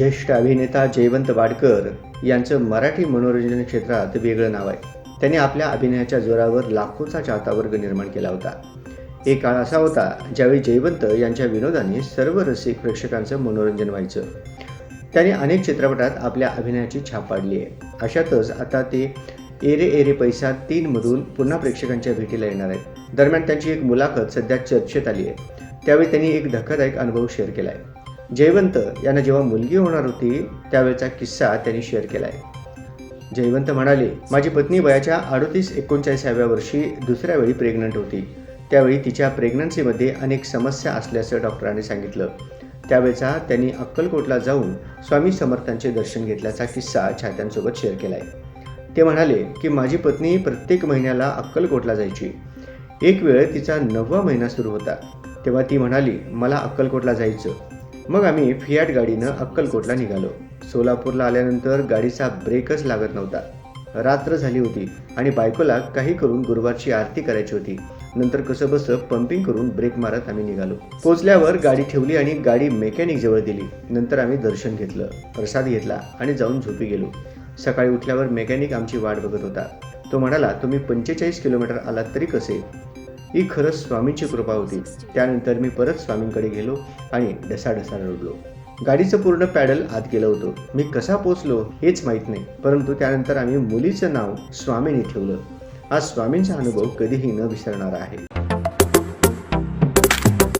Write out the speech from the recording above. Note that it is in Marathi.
ज्येष्ठ अभिनेता जयवंत वाडकर यांचं मराठी मनोरंजन क्षेत्रात वेगळं नाव आहे. त्यांनी आपल्या अभिनयाच्या जोरावर लाखोचा चाहता वर्ग निर्माण केला होता. एक काळ असा होता ज्यावेळी जयवंत यांच्या विनोदाने सर्व रसिक प्रेक्षकांचं मनोरंजन व्हायचं. त्यांनी अनेक चित्रपटात आपल्या अभिनयाची छाप पाडली आहे. अशातच आता ते एरे एरे पैसा तीनमधून पुन्हा प्रेक्षकांच्या भेटीला येणार आहेत. दरम्यान त्यांची एक मुलाखत सध्या चर्चेत आली आहे. त्यावेळी त्यांनी एक धक्कादायक अनुभव शेअर केला आहे. जयवंत यांना जेव्हा मुलगी होणार होती त्यावेळचा किस्सा त्यांनी शेअर केला आहे जयवंत म्हणाले माझी पत्नी वयाच्या अडतीस एकोणचाळीसाव्या वर्षी दुसऱ्या वेळी प्रेग्नंट होती. त्यावेळी तिच्या प्रेग्नन्सीमध्ये अनेक समस्या असल्याचं डॉक्टरांनी सांगितलं. त्यावेळचा त्यांनी अक्कलकोटला जाऊन स्वामी समर्थांचे दर्शन घेतल्याचा किस्सा चाहत्यांसोबत शेअर केला आहे ते म्हणाले की माझी पत्नी प्रत्येक महिन्याला अक्कलकोटला जायची. एक वेळ तिचा नववा महिना सुरू होता. तेव्हा ती म्हणाली मला अक्कलकोटला जायचं. मग आम्ही फियाट गाडीनं अक्कलकोटला निघालो. सोलापूरला आल्यानंतर गाडीचा ब्रेकच लागत नव्हता. रात्र झाली होती आणि बायकोला काही करून गुरुवारची आरती करायची होती. नंतर कसं बसं पंपिंग करून ब्रेक मारत आम्ही निघालो. पोचल्यावर गाडी ठेवली आणि गाडी मेकॅनिक जवळ दिली. नंतर आम्ही दर्शन घेतलं प्रसाद घेतला आणि जाऊन झोपी गेलो. सकाळी उठल्यावर मेकॅनिक आमची वाट बघत होता. तो म्हणाला तुम्ही पंचेचाळीस किलोमीटर आलात तरी कसे? ही खरंच स्वामींची कृपा होती. त्यानंतर मी परत स्वामींकडे गेलो आणि ढसाढसा रडलो. गाडीचं पूर्ण पॅडल आत गेलं होतं. मी कसा पोचलो हेच माहीत नाही परंतु त्यानंतर आम्ही मुलीचं नाव स्वामींनी ठेवलं. आज स्वामींचा अनुभव कधीही न विसरणारा आहे.